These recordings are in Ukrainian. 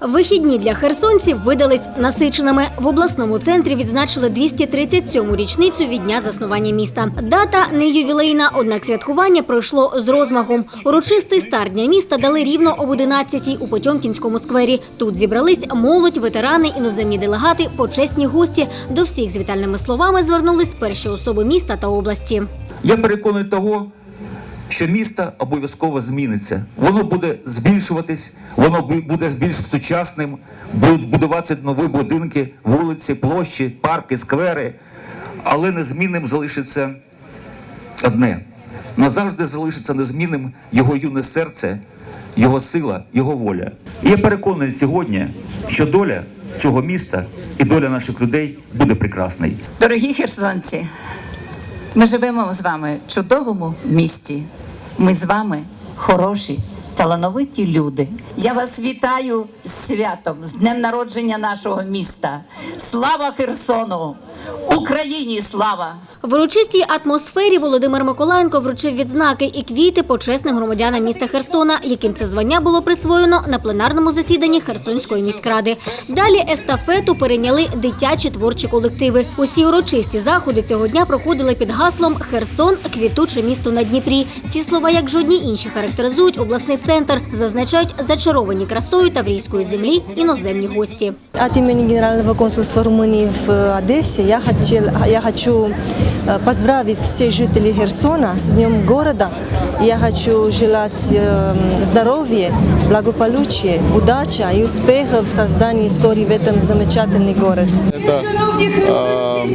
Вихідні для херсонців видались насиченими. В обласному центрі відзначили 237-му річницю від дня заснування міста. Дата не ювілейна, однак святкування пройшло з розмахом. Урочистий старт дня міста дали рівно об 11-й у Потьомкінському сквері. Тут зібрались молодь, ветерани, іноземні делегати, почесні гості. До всіх з вітальними словами звернулись перші особи міста та області. Я переконаний того, що місто обов'язково зміниться. Воно буде збільшуватись, воно буде більш сучасним, будуть будуватися нові будинки, вулиці, площі, парки, сквери. Але незмінним залишиться одне. Назавжди залишиться незмінним його юне серце, його сила, його воля. І я переконаний сьогодні, що доля цього міста і доля наших людей буде прекрасною. Дорогі херсонці, ми живемо з вами в чудовому місті. Ми з вами хороші, талановиті люди. Я вас вітаю з святом, з днем народження нашого міста. Слава Херсону! Україні слава! В урочистій атмосфері Володимир Миколаєнко вручив відзнаки і квіти почесним громадянам міста Херсона, яким це звання було присвоєно на пленарному засіданні Херсонської міськради. Далі естафету перейняли дитячі творчі колективи. Усі урочисті заходи цього дня проходили під гаслом Херсон квітуче місто на Дніпрі. Ці слова, як жодні інші, характеризують обласний центр, зазначають зачаровані красою таврійської землі іноземні гості. От имени Генерального консульства Румынии в э, Одессе я, хотел, я хочу э, поздравить всех жителей Херсона с Днем города. Я хочу желать э, здоровья, благополучия, удачи и успехов в создании истории в этом замечательный город. Это э,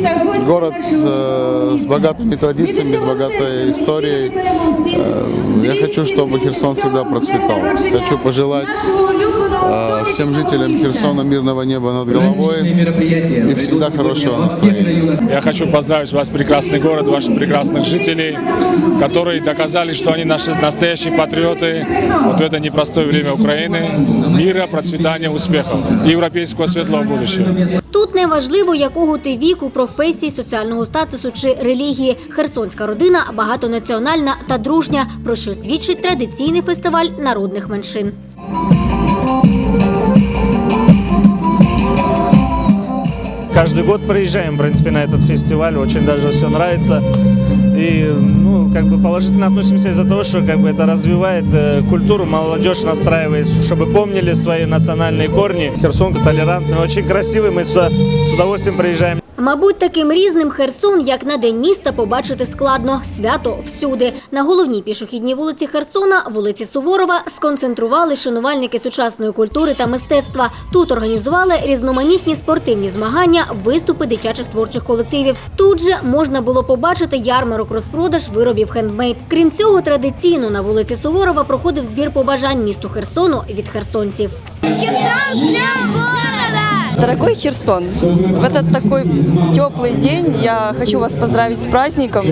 город э, с богатыми традициями, с богатой историей. Э, я хочу, чтобы Херсон всегда процветал. Хочу пожелать э, всем жителям Херсона мирного неба над головой и всегда хорошего настроения. Я хочу поздравить вас, прекрасный город, ваших прекрасных жителей, которые доказали, что они наши настоящие патриоты вот в это непростое время Украины. Мира, процветания, успехов и европейского светлого будущего. Тут не важливо, якого ти віку, професії, соціального статусу чи релігії. Херсонська родина багатонаціональна та дружня, про що свідчить традиційний фестиваль народних меншин. Каждый год приезжаем, в принципе, на этот фестиваль, очень даже все нравится. И, ну, как бы положительно относимся из-за того, что как бы это развивает э, культуру, молодежь настраивает, чтобы помнили свои национальные корни. Херсон толерантный, очень красивый, мы сюда с удовольствием приезжаем. Мабуть, таким різним Херсон, як на день міста, побачити складно. Свято всюди. На головній пішохідній вулиці Херсона, вулиці Суворова, сконцентрували шанувальники сучасної культури та мистецтва. Тут організували різноманітні спортивні змагання, виступи дитячих творчих колективів. Тут же можна було побачити ярмарок розпродаж виробів хендмейд. Крім цього, традиційно на вулиці Суворова проходив збір побажань місту Херсону від херсонців. Дорогой Херсон, в этот такой теплый день я хочу вас поздравить с праздником.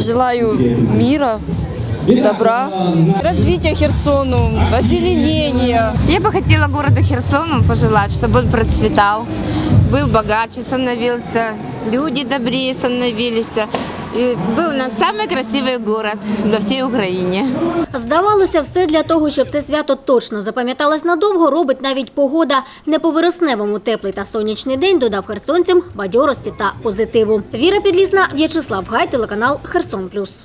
Желаю мира, добра, развития Херсону, озеленения. Я бы хотела городу Херсону пожелать, чтобы он процветал, был богаче становился, люди добрее становились. И был у нас самый красивый город на всей Украине. Здавалося, все для того, щоб це свято точно запам'яталось надовго, робить навіть погода. Не по виросневому теплий та сонячний день додав херсонцям бадьорості та позитиву. Віра Підлісна, В'ячеслав Гай, телеканал Херсон Плюс.